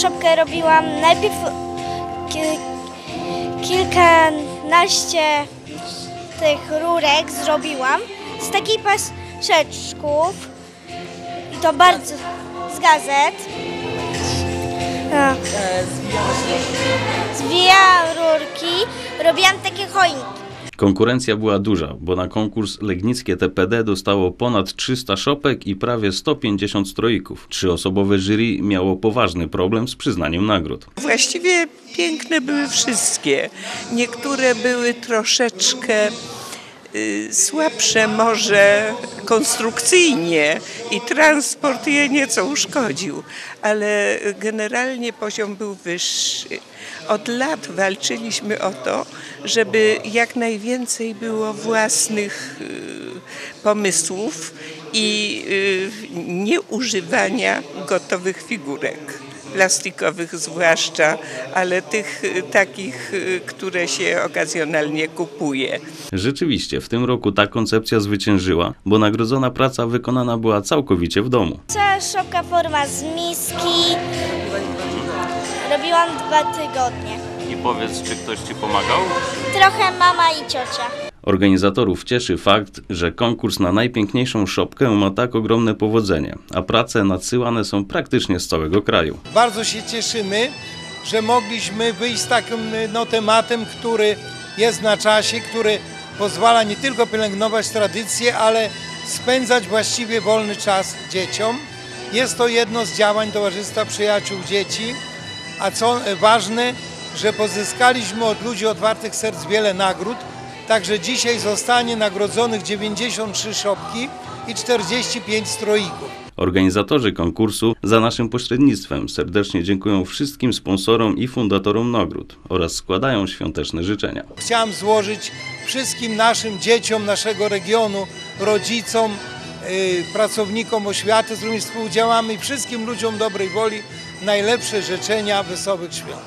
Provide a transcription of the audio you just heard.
szopkę robiłam najpierw ki- kilkanaście tych rurek zrobiłam z takich paseczków i to bardzo z gazet. No. Zwijałam rurki, robiłam takie choinki. Konkurencja była duża, bo na konkurs Legnickie TPD dostało ponad 300 szopek i prawie 150 stroików. Trzyosobowe jury miało poważny problem z przyznaniem nagród. Właściwie piękne były wszystkie. Niektóre były troszeczkę słabsze może konstrukcyjnie i transport je nieco uszkodził, ale generalnie poziom był wyższy. Od lat walczyliśmy o to, żeby jak najwięcej było własnych y, pomysłów i y, nieużywania gotowych figurek plastikowych zwłaszcza, ale tych y, takich, y, które się okazjonalnie kupuje. Rzeczywiście, w tym roku ta koncepcja zwyciężyła, bo nagrodzona praca wykonana była całkowicie w domu. Cała szopka forma z miski. Robiłam dwa tygodnie. I powiedz, czy ktoś Ci pomagał? Trochę mama i ciocia. Organizatorów cieszy fakt, że konkurs na najpiękniejszą szopkę ma tak ogromne powodzenie, a prace nadsyłane są praktycznie z całego kraju. Bardzo się cieszymy, że mogliśmy wyjść z takim no, tematem, który jest na czasie, który pozwala nie tylko pielęgnować tradycję, ale spędzać właściwie wolny czas dzieciom. Jest to jedno z działań Towarzystwa Przyjaciół Dzieci, a co ważne, że pozyskaliśmy od ludzi otwartych serc wiele nagród, także dzisiaj zostanie nagrodzonych 93 szopki i 45 stroików. Organizatorzy konkursu za naszym pośrednictwem serdecznie dziękują wszystkim sponsorom i fundatorom nagród oraz składają świąteczne życzenia. Chciałem złożyć wszystkim naszym dzieciom naszego regionu, rodzicom, yy, pracownikom oświaty, z którymi współdziałamy i wszystkim ludziom dobrej woli najlepsze życzenia wesołych świąt.